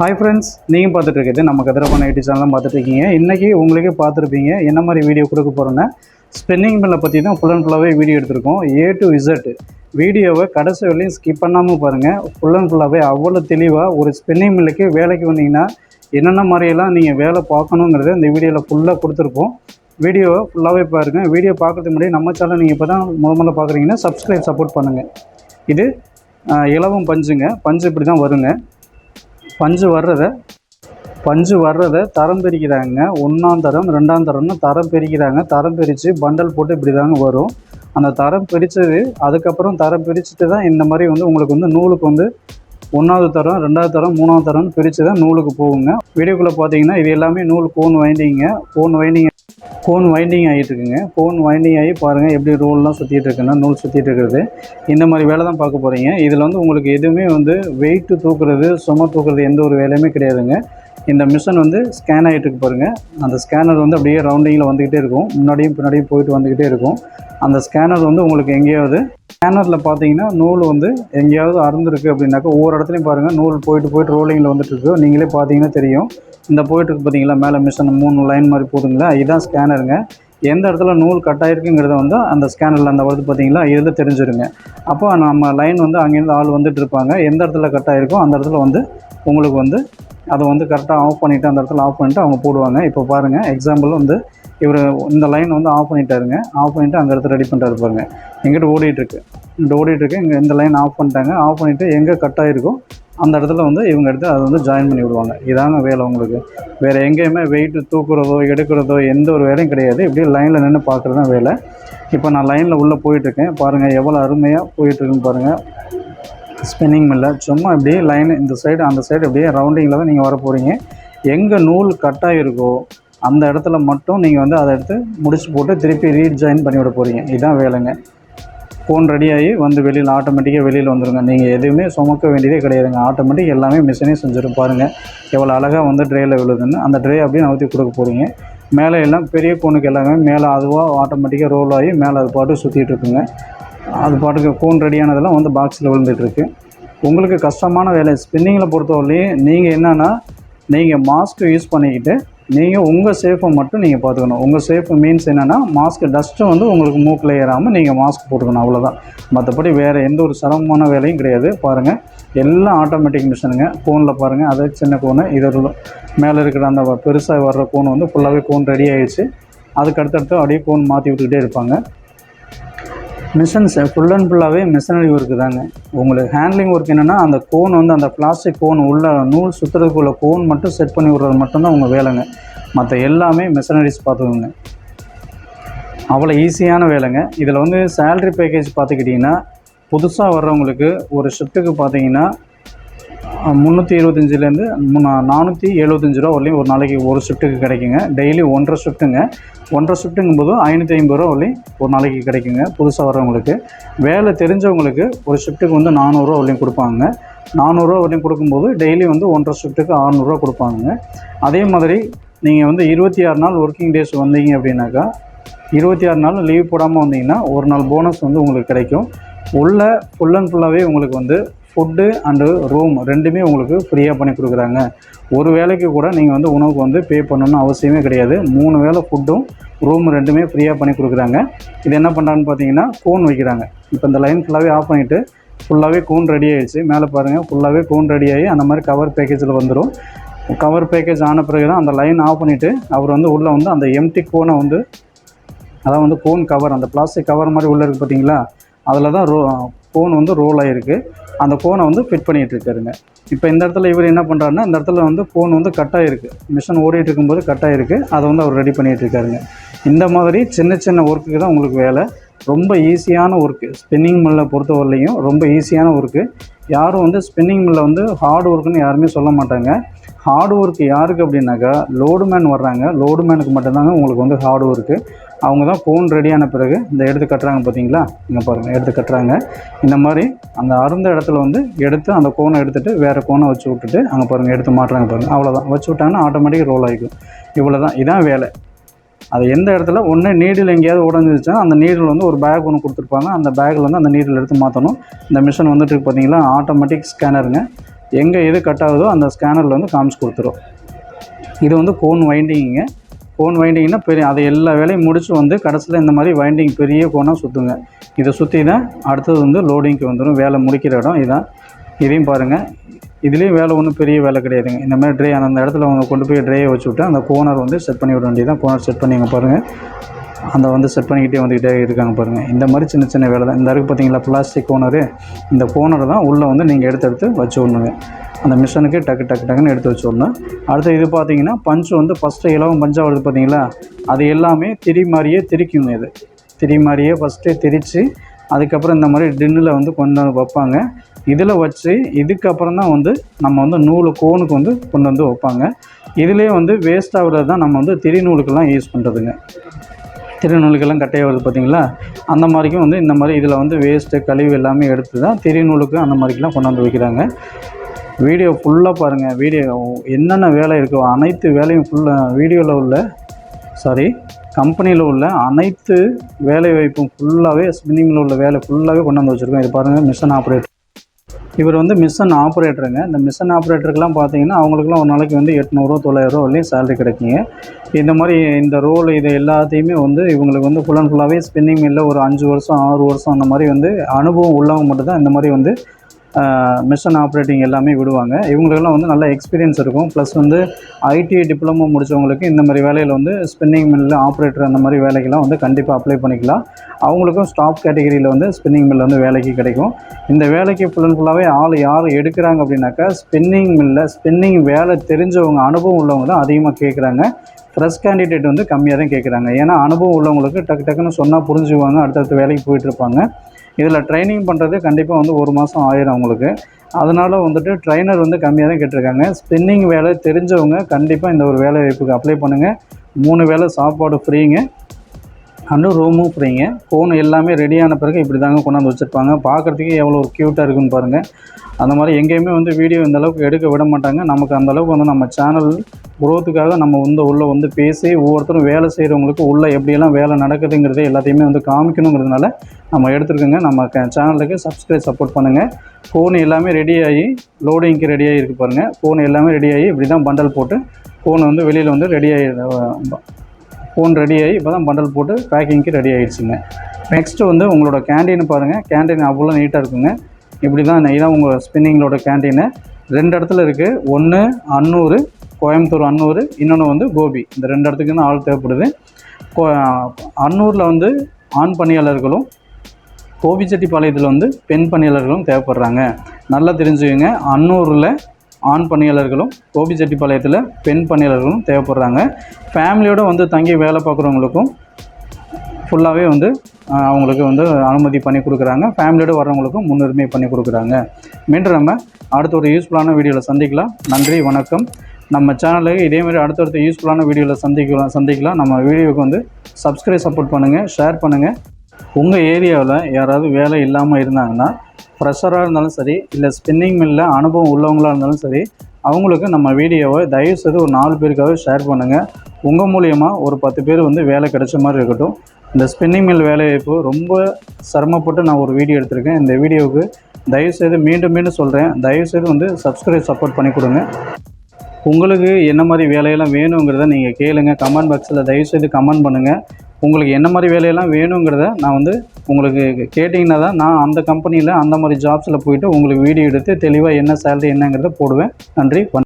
Hi friends நீங்கள் பார்த்துட்டு நம்ம கதிரப்பான ஐடி சேனலாம் பார்த்துட்டு இன்றைக்கி உங்களுக்கே பார்த்துருப்பீங்க என்ன மாதிரி வீடியோ கொடுக்க போகிறோன்னா ஸ்பின்னிங் மில்லை பற்றி தான் ஃபுல் அண்ட் ஃபுல்லாகவே வீடியோ எடுத்திருக்கோம். ஏ டு இசட் வீடியோவை கடைசி வரையும் ஸ்கிப் பண்ணாமல் பாருங்கள் ஃபுல் அண்ட் ஃபுல்லாகவே அவ்வளோ தெளிவாக ஒரு ஸ்பின்னிங் மில்லுக்கு வேலைக்கு வந்தீங்கன்னா என்னென்ன மாதிரியெல்லாம் நீங்கள் வேலை பார்க்கணுங்கிறத இந்த வீடியோவில் ஃபுல்லாக கொடுத்துருப்போம். வீடியோவை ஃபுல்லாகவே பாருங்கள் வீடியோ பார்க்குறது முன்னாடி நம்ம சேனல் நீங்கள் இப்போ தான் முத முதல்ல பார்க்குறீங்கன்னா சப்ஸ்கிரைப் சப்போர்ட் பண்ணுங்கள் இது இலவம் பஞ்சுங்க. பஞ்சு இப்படி தான் வருங்க. பஞ்சு வர்றதை பஞ்சு வர்றதை தரம் பிரிக்கிறாங்க. ஒன்றாம் தரம் ரெண்டாம் தரம்னு தரம் பிரிக்கிறாங்க. தரம் பிரித்து பண்டல் போட்டு இப்படி தாங்க வரும். அந்த தரம் பிரித்தது அதுக்கப்புறம் தரம் பிரிச்சுட்டு தான் இந்த மாதிரி வந்து உங்களுக்கு வந்து நூலுக்கு வந்து ஒன்றாவது தரம் ரெண்டாவது தரம் மூணாவது தரம்னு பிரித்து தான் நூலுக்கு போகுங்க. வீடியோக்குள்ளே பார்த்தீங்கன்னா இது எல்லாமே நூல் கோன் வைண்டிங்க கோன் வைண்டிங் கோன் வைண்டிங் ஆகிட்டு இருக்குங்க கோன் வைண்டிங் ஆகி பாருங்கள் எப்படி ரோல்லாம் சுற்றிட்டு இருக்குன்னா நூல் சுற்றிட்டு இருக்கிறது இந்த மாதிரி வேலை தான் பார்க்க போகிறீங்க இதில் வந்து உங்களுக்கு எதுவுமே வந்து வெயிட்டு தூக்குறது சும தூக்குறது எந்த ஒரு வேலையுமே கிடையாதுங்க. இந்த மிஷின் வந்து ஸ்கேன் ஆகிட்டு இருக்கு பாருங்கள் அந்த ஸ்கேனர் வந்து அப்படியே ரவுண்டிங்கில் வந்துக்கிட்டே இருக்கும். முன்னாடியும் பின்னாடியும் போயிட்டு வந்துக்கிட்டே இருக்கும். அந்த ஸ்கேனர் வந்து உங்களுக்கு எங்கேயாவது ஸ்கேனரில் பார்த்தீங்கன்னா நூல் வந்து எங்கேயாவது அறந்துருக்கு அப்படின்னாக்கா ஒவ்வொரு இடத்துலையும் பாருங்கள் நூல் போயிட்டு போயிட்டு ரோலிங்கில் வந்துட்டுருக்கு. நீங்களே பார்த்தீங்கன்னா தெரியும். இந்த போயிட்டு இருக்கு பார்த்தீங்களா? மேலே மிஷின் மூணு லைன் மாதிரி போதுங்களா? இதுதான் ஸ்கேனருங்க எந்த இடத்துல நூல் கட் ஆயிருக்குங்கிறத வந்து அந்த ஸ்கேனரில் அந்த வருது பார்த்தீங்களா? இதில் தெரிஞ்சிருங்க. அப்போ நம்ம லைன் வந்து அங்கேருந்து ஆள் வந்துட்டு இருப்பாங்க. எந்த இடத்துல கட் ஆகிருக்கோ அந்த இடத்துல வந்து உங்களுக்கு வந்து அதை வந்து கரெக்டாக ஆஃப் பண்ணிவிட்டு அந்த இடத்துல ஆஃப் பண்ணிவிட்டு அவங்க போடுவாங்க. இப்போ பாருங்கள் எக்ஸாம்பிள் வந்து இவர் இந்த லைன் வந்து ஆஃப் பண்ணிட்டாருங்க. ஆஃப் பண்ணிவிட்டு அங்கே இடத்துல ரெடி பண்ணிட்டாரு பாருங்க. எங்கிட்ட ஓடிட்டுருக்கு இங்கிட்ட ஓடிட்டுருக்கு இங்கே இந்த லைன் ஆஃப் பண்ணிட்டாங்க. ஆஃப் பண்ணிவிட்டு எங்கே கட் ஆகிருக்கோ அந்த இடத்துல வந்து இவங்க எடுத்து அதை வந்து ஜாயின் பண்ணி விடுவாங்க. இதாங்க வேலை உங்களுக்கு. வேறு எங்கேயுமே வெயிட்டு தூக்குறதோ எடுக்கிறதோ எந்த ஒரு வேலையும் கிடையாது. இப்படியே லைனில் நின்று பார்க்குறது தான் வேலை. இப்போ நான் லைனில் உள்ளே போயிட்டுருக்கேன் பாருங்கள் எவ்வளோ அருமையாக போயிட்டுருக்குன்னு பாருங்கள் ஸ்பின்னிங் மில்லை சும்மா இப்படியே லைன் இந்த சைடு அந்த சைடு அப்படியே ரவுண்டிங்கில் தான் நீங்கள் வர போகிறீங்க எங்கே நூல் கட்டாக இருக்கோ அந்த இடத்துல மட்டும் நீங்கள் வந்து அதை எடுத்து முடிச்சு போட்டு திருப்பி ரீஜாயின் பண்ணிவிட போகிறீங்க இதுதான் வேலைங்க. ஃபோன் ரெடியாகி வந்து வெளியில் ஆட்டோமேட்டிக்காக வெளியில் வந்துடுங்க நீங்கள் எதுவுமே சுமக்க வேண்டியதே கிடையாதுங்க. ஆட்டோமேட்டிக் எல்லாமே மிஷினே செஞ்சிடும் பாருங்கள் எவ்வளோ அழகாக வந்து ட்ரேயில் விழுதுன்னு. அந்த ட்ரே அப்படியே நவுத்தி கொடுக்க போகிறீங்க மேலே எல்லாம் பெரிய கோனுக்கு எல்லாமே மேலே அதுவாக ஆட்டோமேட்டிக்காக ரோல் ஆகி மேலே அது பாட்டு சுற்றிட்டு இருக்குங்க. அது பாட்டுக்கு கோன் ரெடியானதெல்லாம் வந்து பாக்ஸில் விழுந்துட்டுருக்கு. உங்களுக்கு கஷ்டமான வேலை ஸ்பின்னிங்கில் பொறுத்தவரையிலையும் நீங்கள் என்னென்னா நீங்கள் மாஸ்க்கு யூஸ் பண்ணிக்கிட்டு நீங்கள் உங்கள் சேஃபை மட்டும் நீங்கள் பார்த்துக்கணும். உங்கள் சேஃப் மீன்ஸ் என்னென்னா மாஸ்க் டஸ்ட்டு வந்து உங்களுக்கு மூக்கில் ஏறாமல் நீங்கள் மாஸ்க் போட்டுக்கணும் அவ்வளோதான் மற்றபடி வேறு எந்த ஒரு சிரமமான வேலையும் கிடையாது. பாருங்கள் எல்லாம் ஆட்டோமேட்டிக் மிஷினுங்க ஃபோனில் பாருங்கள் அது சின்ன கோனு இது மேலே இருக்கிற அந்த பெருசாக வர்ற கோன் வந்து ஃபுல்லாகவே கோன் ரெடி ஆகிடுச்சு அதுக்கு அடுத்தடுத்து அப்படியே கோன் மாற்றி விட்டுக்கிட்டே இருப்பாங்க. மிஷின்ஸ் ஃபுல் அண்ட் ஃபுல்லாகவே மிஷினரி ஒர்க்கு தாங்க. உங்களுக்கு ஹேண்ட்லிங் ஒர்க் என்னென்னா அந்த கோன் வந்து அந்த பிளாஸ்டிக் கோன் உள்ள நூல் சுற்றுறதுக்குள்ள கோன் மட்டும் செட் பண்ணி விட்றது மட்டும்தான் உங்கள் வேலைங்க. மற்ற எல்லாமே மிஷினரிஸ் பார்த்துக்கோங்க அவ்வளோ ஈஸியான வேலைங்க. இதில் வந்து சேல்ரி பேக்கேஜ் பார்த்துக்கிட்டிங்கன்னா புதுசாக வர்றவங்களுக்கு ஒரு ஷிஃப்ட்டுக்கு பார்த்தீங்கன்னா முந்நூற்றி இருபத்தஞ்சிலேருந்து நானூற்றி எழுபத்தஞ்சு ரூபா வரலையும் ஒரு நாளைக்கு ஒரு ஷிஃப்ட்டுக்கு கிடைக்குங்க. டெய்லி ஒன்றரை ஷிஃப்ட்டுங்க ஒன்றரை ஷிஃப்ட்டுங்கும் போது ஐநூற்றி ஐம்பது ரூபா வரலையும் ஒரு நாளைக்கு கிடைக்குங்க புதுசாக வர்றவங்களுக்கு. வேலை தெரிஞ்சவங்களுக்கு ஒரு ஷிஃப்ட்டுக்கு வந்து நானூறுரூவா வரலையும் கொடுப்பாங்க. நானூறுரூவா வரலையும் கொடுக்கும்போது டெய்லி வந்து ஒன்றரை ஷிஃப்ட்டுக்கு அறநூறுரூவா கொடுப்பாங்க. அதே மாதிரி நீங்கள் வந்து இருபத்தி ஆறு நாள் ஒர்க்கிங் டேஸ் வந்தீங்க அப்படின்னாக்கா இருபத்தி ஆறு நாள் லீவ் போடாமல் வந்தீங்கன்னா ஒரு நாள் போனஸ் வந்து உங்களுக்கு கிடைக்கும். உள்ள ஃபுல் அண்ட் ஃபுல்லாகவே உங்களுக்கு வந்து ஃபுட்டு அண்டு ரூம் ரெண்டுமே உங்களுக்கு ஃப்ரீயாக பண்ணி கொடுக்குறாங்க. ஒரு வேலைக்கு கூட நீங்கள் வந்து உணவுக்கு வந்து பே பண்ணணும்னு அவசியமே கிடையாது. மூணு வேளை ஃபுட்டும் ரூம் ரெண்டுமே ஃப்ரீயாக பண்ணி கொடுக்குறாங்க. இது என்ன பண்ணுறான்னு பார்த்தீங்கன்னா கோன் வைக்கிறாங்க. இப்போ இந்த லைன் ஃபுல்லாகவே ஆஃப் பண்ணிவிட்டு ஃபுல்லாகவே கோன் ரெடி ஆகிடுச்சு மேலே பாருங்கள் ஃபுல்லாகவே கோன் ரெடி ஆகி அந்த மாதிரி கவர் பேக்கேஜில் வந்துடும் கவர் பேக்கேஜ் ஆன பிறகு தான் அந்த லைன் ஆஃப் பண்ணிவிட்டு அவர் வந்து உள்ளே வந்து அந்த எம்டி கோனை வந்து அதான் வந்து கோன் கவர் அந்த பிளாஸ்டிக் கவர் மாதிரி உள்ளே இருக்குது பார்த்தீங்களா? அதில் தான் ரோ கோன் வந்து ரோல் ஆகிருக்கு அந்த கோனை வந்து ஃபிட் பண்ணிகிட்டு இருக்காருங்க. இப்போ இந்த இடத்துல இவர் என்ன பண்ணுறாருன்னா இந்த இடத்துல வந்து ஃபோன் வந்து கட் ஆகிருக்கு மிஷின் ஓடிட்டு இருக்கும்போது கட் ஆகிருக்கு அதை வந்து அவர் ரெடி பண்ணிகிட்டு இருக்காருங்க. இந்த மாதிரி சின்ன சின்ன ஒர்க்குக்கு தான் உங்களுக்கு வேலை. ரொம்ப ஈஸியான ஒர்க்கு ஸ்பின்னிங் மில்லை பொறுத்தவரையிலையும் ரொம்ப ஈஸியான ஒர்க்கு யாரும் வந்து ஸ்பின்னிங் மில்லை வந்து ஹார்ட் ஒர்க்குன்னு யாருமே சொல்ல மாட்டாங்க. ஹார்ட் ஒர்க் யாருக்கு அப்படின்னாக்கா லோடு மேன் வர்றாங்க. லோடு மேனுக்கு மட்டும்தாங்க உங்களுக்கு வந்து ஹார்ட் ஒர்க்கு அவங்க தான் ஃபோன் ரெடியான பிறகு இந்த எடுத்து கட்டுறாங்க பார்த்தீங்களா? இங்கே பாருங்கள் எடுத்து கட்டுறாங்க. இந்த மாதிரி அந்த அருந்த இடத்துல வந்து எடுத்து அந்த கோனை எடுத்துகிட்டு வேறு கோனை வச்சு விட்டுட்டு அங்கே பாருங்கள் எடுத்து மாட்டுறாங்க பாருங்கள் அவ்வளோதான் வச்சு விட்டாங்கன்னா ஆட்டோமேட்டிக் ரோல் ஆகிக்கும் இவ்வளோ தான் இதான் வேலை. அது எந்த இடத்துல? ஒன்று நீடில் எங்கேயாவது உடஞ்சிருச்சுன்னா அந்த நீடில் வந்து ஒரு பேக் ஒன்று கொடுத்துருப்பாங்க. அந்த பேக்கில் வந்து அந்த நீடில் எடுத்து மாற்றணும் இந்த மிஷின் வந்துட்டு பார்த்தீங்களா? ஆட்டோமேட்டிக் ஸ்கேனருங்க எங்கே எது கட் ஆகுதோ அந்த ஸ்கேனரில் வந்து காமிச்சு கொடுத்துரும். இது வந்து கோன் வைண்டிங்குங்க கோன் வைண்டிங்னா பெரிய அதை எல்லா வேலையும் முடித்து வந்து கடைசியில் இந்த மாதிரி வைண்டிங் பெரிய கோனாக சுற்றுங்க இதை சுற்றி தான் அடுத்தது வந்து லோடிங்க்கு வந்துடும் வேலை முடிக்கிற இடம் இதான். இதையும் பாருங்கள் இதுலேயும் வேலை ஒன்றும் பெரிய வேலை கிடையாதுங்க. இந்த மாதிரி ட்ரே அந்த இடத்துல அவங்க கொண்டு போய் ட்ரேயை வச்சு விட்டு அந்த கோனர் வந்து செட் பண்ணி விட வேண்டியதான் கோனர் செட் பண்ணிங்க பாருங்கள் அந்த வந்து செட் பண்ணிக்கிட்டே வந்துக்கிட்டே இருக்காங்க பாருங்கள் இந்த மாதிரி சின்ன சின்ன வேலை தான். இந்த அளவுக்கு பார்த்தீங்களா பிளாஸ்டிக் கோனரு இந்த கோனரை தான் உள்ளே வந்து நீங்கள் எடுத்து எடுத்து வச்சு விடணுங்க அந்த மிஷினுக்கு டக்கு டக்கு டக்குன்னு எடுத்து வச்சு விடணும் அடுத்து இது பார்த்தீங்கன்னா பஞ்சு வந்து ஃபஸ்ட்டு இலவம் பஞ்சாக வருது பார்த்தீங்களா அது எல்லாமே திரி மாதிரியே திரிக்குங்க இது. திரி மாதிரியே ஃபஸ்ட்டு திரித்து அதுக்கப்புறம் இந்த மாதிரி டின்னில் வந்து கொண்டு வந்து வைப்பாங்க. இதில் வச்சு இதுக்கப்புறம் தான் வந்து நம்ம வந்து நூல் கோனுக்கு வந்து கொண்டு வந்து வைப்பாங்க. இதுலேயே வந்து வேஸ்ட் ஆகுறது தான் நம்ம வந்து திரி நூலுக்கெல்லாம் யூஸ் பண்ணுறதுங்க திருநூலுக்கெல்லாம் கட்டையாக வருது பார்த்தீங்களா? அந்த மாதிரிக்கும் வந்து இந்த மாதிரி இதில் வந்து வேஸ்ட்டு கழிவு எல்லாமே எடுத்து தான் திருநூலுக்கு அந்த மாதிரிக்கெலாம் கொண்டாந்து வைக்கிறாங்க. வீடியோ ஃபுல்லாக பாருங்கள் வீடியோ என்னென்ன வேலை இருக்கோ அனைத்து வேலையும் ஃபுல்லாக வீடியோவில் உள்ள சாரி கம்பெனியில் உள்ள அனைத்து வேலை வாய்ப்பும் ஃபுல்லாகவே ஸ்பின்னிங்கில் உள்ள வேலை ஃபுல்லாகவே கொண்டாந்து வச்சுருக்கோம். இது பாருங்கள் மிஷின் ஆப்ரேட்டர் இவர் வந்து மிஷன் ஆப்ரேட்டருங்க. இந்த மிஷன் ஆப்ரேட்டருக்குலாம் பார்த்தீங்கன்னா அவங்களுக்குலாம் ஒரு நாளைக்கு வந்து எட்நூறுவா தொள்ளாயிரரூவா வரலையும் சேலரி கிடைக்குங்க. இந்த மாதிரி இந்த ரோல் இது எல்லாத்தையுமே வந்து இவங்களுக்கு வந்து ஃபுல் அண்ட் ஃபுல்லாகவே ஸ்பின்னிங் மில்லில் ஒரு அஞ்சு வருஷம் ஆறு வருஷம் அந்த மாதிரி வந்து அனுபவம் உள்ளவங்க மட்டும் தான் இந்த மாதிரி வந்து மிஷன் ஆப்ரேட்டிங் எல்லாமே விடுவாங்க. இவங்களுக்கெல்லாம் வந்து நல்ல எக்ஸ்பீரியன்ஸ் இருக்கும். ப்ளஸ் வந்து ஐடி டிப்ளமோ முடித்தவங்களுக்கு இந்த மாதிரி வேலையில் வந்து ஸ்பின்னிங் மில்லில் ஆப்ரேட்டர் அந்த மாதிரி வேலைக்கெல்லாம் வந்து கண்டிப்பாக அப்ளை பண்ணிக்கலாம். அவங்களுக்கும் ஸ்டாப் கேட்டகரியில் வந்து ஸ்பின்னிங் மில் வந்து வேலைக்கு கிடைக்கும். இந்த வேலைக்கு ஃபுல் அண்ட் ஃபுல்லாகவே ஆள் யார் எடுக்கிறாங்க அப்படின்னாக்கா ஸ்பின்னிங் மில்லில் ஸ்பின்னிங் வேலை தெரிஞ்சவங்க அனுபவம் உள்ளவங்க தான் அதிகமாக கேட்குறாங்க ஃப்ரெஷ் கேண்டிடேட் வந்து கம்மியாக தான் கேட்குறாங்க ஏன்னா அனுபவம் உள்ளவங்களுக்கு டக்கு டக்குன்னு சொன்னால் புரிஞ்சுக்குவாங்க அடுத்தடுத்த வேலைக்கு போயிட்டு இருப்பாங்க. இதில் ட்ரைனிங் பண்ணுறது கண்டிப்பாக வந்து ஒரு மாதம் ஆயிரும் அவங்களுக்கு அதனால் வந்துட்டு ட்ரைனர் வந்து கம்மியாக தான் கேட்டிருக்காங்க. ஸ்பின்னிங் வேலை தெரிஞ்சவங்க கண்டிப்பாக இந்த ஒரு வேலை வாய்ப்புக்கு அப்ளை பண்ணுங்கள் மூணு வேளை சாப்பாடு ஃப்ரீங்க. அன்னும் ரூமும் ஃப்ரீங்க ஃபோன் எல்லாமே ரெடியான பிறகு இப்படி தாங்க கொண்டாந்து வச்சுருப்பாங்க. பார்க்குறதுக்கு எவ்வளோ ஒரு க்யூட்டாக இருக்குன்னு பாருங்கள் அந்த மாதிரி எங்கேயுமே வந்து வீடியோ இந்த அளவுக்கு எடுக்க விட மாட்டாங்க. நமக்கு அந்தளவுக்கு வந்து நம்ம சேனல் குரோத்துக்காக நம்ம வந்து உள்ளே வந்து பேசி ஒவ்வொருத்தரும் வேலை செய்கிறவங்களுக்கு உள்ளே எப்படியெல்லாம் வேலை நடக்குதுங்கிறதே எல்லாத்தையுமே வந்து காமிக்கணுங்கிறதுனால நம்ம எடுத்துருக்கோங்க. நம்ம சேனலுக்கு சப்ஸ்கிரைப் சப்போர்ட் பண்ணுங்கள் ஃபோன் எல்லாமே ரெடி ஆகி லோடிங்க்கு ரெடி ஆகி இருக்கு பாருங்கள் ஃபோன் எல்லாமே ரெடி ஆகி இப்படி தான் பண்டல் போட்டு ஃபோன் வந்து வெளியில் வந்து ரெடி ஆகி ஃபோன் ரெடி ஆகி இப்போ தான் பண்டல் போட்டு பேக்கிங்க்கு ரெடி ஆகிடுச்சுங்க நெக்ஸ்ட்டு வந்து உங்களோட கேண்டீன் பாருங்கள் கேண்டீன் அவ்வளோ நீட்டாக இருக்குங்க. இப்படி தான் இதான் உங்கள் ஸ்பின்னிங்களோட கேண்டீனு ரெண்டு இடத்துல இருக்குது ஒன்று அன்னூர் கோயம்புத்தூர் அன்னூர் இன்னொன்று வந்து கோபி. இந்த ரெண்டு இடத்துக்கு தான் ஆள் தேவைப்படுது. கோ அன்னூரில் வந்து ஆண் பணியாளர்களும் கோபிச்செட்டிப்பாளையத்தில் வந்து பெண் பணியாளர்களும் தேவைப்படுறாங்க. நல்லா தெரிஞ்சுக்கோங்க. அன்னூரில் ஆண் பணியாளர்களும் கோபிச்செட்டிப்பாளையத்தில் பெண் பணியாளர்களும் தேவைப்படுறாங்க. ஃபேமிலியோடு வந்து தங்கி வேலை பார்க்குறவங்களுக்கும் ஃபுல்லாகவே வந்து அவங்களுக்கு வந்து அனுமதி பண்ணி கொடுக்குறாங்க. ஃபேமிலியோடு வர்றவங்களுக்கும் முன்னுரிமை பண்ணி கொடுக்குறாங்க. மீண்டும் நம்ம அடுத்த ஒரு யூஸ்ஃபுல்லான வீடியோவில் சந்திக்கலாம். நன்றி வணக்கம். நம்ம சேனலுக்கு இதேமாதிரி அடுத்தடுத்த யூஸ்ஃபுல்லான வீடியோவில் சந்திக்கலாம் சந்திக்கலாம். நம்ம வீடியோவுக்கு வந்து சப்ஸ்கிரைப் சப்போர்ட் பண்ணுங்கள் ஷேர் பண்ணுங்கள் உங்கள் ஏரியாவில் யாராவது வேலை இல்லாமல் இருந்தாங்கன்னா ஃப்ரெஷராக இருந்தாலும் சரி இல்லை ஸ்பின்னிங் மில்லில் அனுபவம் உள்ளவங்களாக இருந்தாலும் சரி அவங்களுக்கு நம்ம வீடியோவை தயவுசெய்து ஒரு நாலு பேருக்காக ஷேர் பண்ணுங்கள் உங்கள் மூலியமாக ஒரு பத்து பேர் வந்து வேலை கிடைச்ச மாதிரி இருக்கட்டும். இந்த ஸ்பின்னிங் மில் வேலைவாய்ப்பு ரொம்ப சிரமப்பட்டு நான் ஒரு வீடியோ எடுத்திருக்கேன். இந்த வீடியோவுக்கு தயவுசெய்து மீண்டும் மீண்டும் சொல்கிறேன் தயவுசெய்து வந்து சப்ஸ்கிரைப் சப்போர்ட் பண்ணி கொடுங்க. உங்களுக்கு என்ன மாதிரி வேலையெல்லாம் வேணுங்கிறத நீங்கள் கேளுங்கள் கமெண்ட் பாக்ஸில் தயவுசெய்து கமெண்ட் பண்ணுங்கள் உங்களுக்கு என்ன மாதிரி வேலையெல்லாம் வேணுங்கிறத நான் வந்து உங்களுக்கு கேட்டிங்கன்னா தான் நான் அந்த கம்பெனியில் அந்த மாதிரி ஜாப்ஸில் போயிட்டு உங்களுக்கு வீடியோ எடுத்து தெளிவாக என்ன சேலரி என்னங்கிறத போடுவேன். நன்றி வணக்கம்.